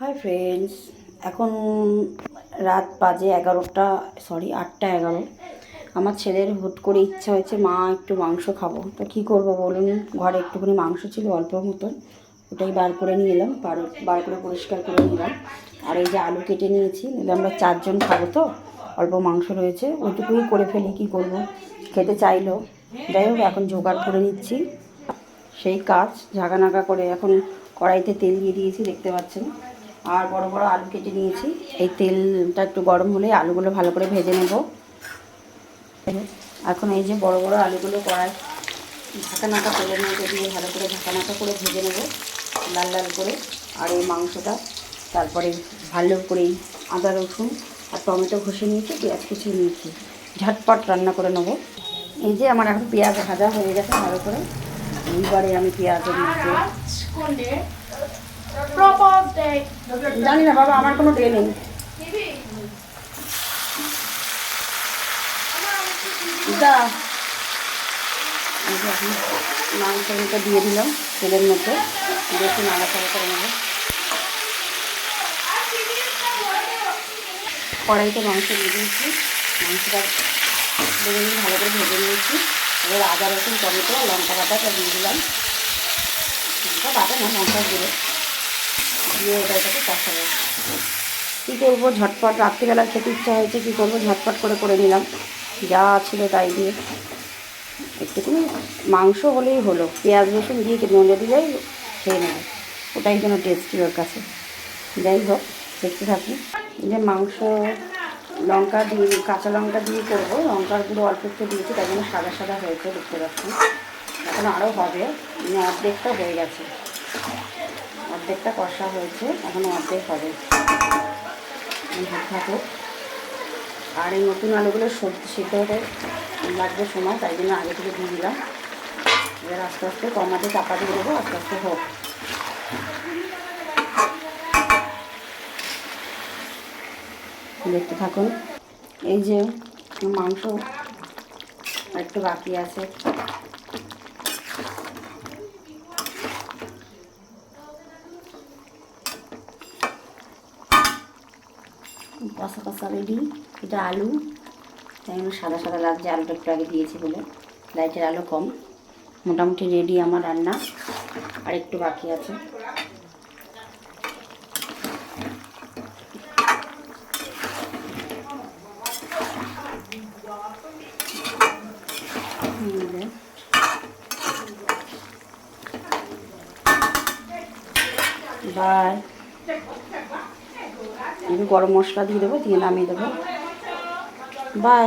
Hi friends এখন রাত বাজে এগারোটা সরি আটটা এগারো। আমার ছেলের হুট করে ইচ্ছা হয়েছে, মা, একটু মাংস খাব। তো কী করব বলুন? ঘরে একটুখানি মাংস ছিল অল্প মতন। ওটাই বার করে নিয়ে এলাম, বার বার করে পরিষ্কার করে নিলাম আর এই যে আলু কেটে নিয়েছি আমরা চারজন খাব তো, অল্প মাংস রয়েছে। ওইটুকুই করে ফেলি, কী করব? খেতে চাইলো। যাই হোক, এখন জোগাড় করে নিচ্ছি। সেই কাজ, ঝাঁকানাকা করে এখন কড়াইতে তেল দিয়ে দিয়েছি, দেখতে পাচ্ছেন। আর বড় বড় আলু কেটে নিয়েছি। এই তেলটা একটু গরম হলে আলুগুলো ভালো করে ভেজে নেব। এখন এই যে বড় বড় আলুগুলো কড়াই ঝাঁকানাকা তেলের মধ্যে দিয়ে ভালো করে ঝাঁকানাকা করে ভেজে নেব, লাল লাল করে। আর এই মাংসটা, তারপরে ভালো করে আদা, রসুন আর টমেটো ঘষে নিয়েছি, পেঁয়াজ কুচিয়ে নিয়েছি। ঝটপট রান্না করে নেব। এই যে আমার এখন পেঁয়াজ ভাজা হয়ে গেছে ভালো করে। এইবারে আমি পেঁয়াজের মধ্যে প্রপার ডে জানি না বাবা, আমার কোনো ডে নেই। দা মাংসটা দিয়ে দিলাম, তেলের মধ্যে। বেশি নাড়াচাড়া করে নেব। কড়াইতে মাংস দিয়ে দিয়েছি। মাংসটা ভেজে নিয়ে ভালো করে ভেজে নিয়েছি। এবার আদা রসুন, টমেটো, লঙ্কা বাটাটা দিয়ে দিলাম। লঙ্কা বাটা না লঙ্কা গুঁড়ো। দিয়ে এবার এটাকে কী করব? ঝটপট রাত্রিবেলা খেতে ইচ্ছা হয়েছে, কী করব? ঝটপট করে করে নিলাম। যা ছিল তাই দিয়ে। একটুখানি মাংস হলেই হলো। পেঁয়াজ রসুন দিয়ে নলে দিলেই খেয়ে নেবে। ওটাই যেন টেস্টি ওর কাছে। যাই হোক, দেখতে থাকি। যে মাংস, লঙ্কা দিয়ে, কাঁচা লঙ্কা দিয়ে করব। লঙ্কার গুঁড়ো অল্প একটু দিয়েছি তাই জন্য সাদা সাদা হয়েছে, দেখতে পাচ্ছি। এখন আরও হবে। মানে অর্ধেকটা হয়ে গেছে। অর্ধেকটা কষা হয়েছে, এখন অর্ধেক হবে। থাকুক আর এই নতুন আলুগুলো সবজি সিদ্ধ হতে লাগবে সময়, তাই জন্য আগে থেকে দিয়ে দিলাম। এবার আস্তে আস্তে কমাতে চাপা দিয়ে দেবো, আস্তে আস্তে হোক। দেখতে থাকুন। এই যে মাংস একটু বাকি আছে কষা কষা রেডি এটা আলু। তাই জন্য সাদা সাদা লাগছে, আলুটা একটু আগে দিয়েছি বলে। লাইটের আলো কম। মোটামুটি রেডি আমার রান্না। আর একটু বাকি আছে। বাই গরম মশলা দিয়ে দেবো দিয়ে নামিয়ে দেবো। বাই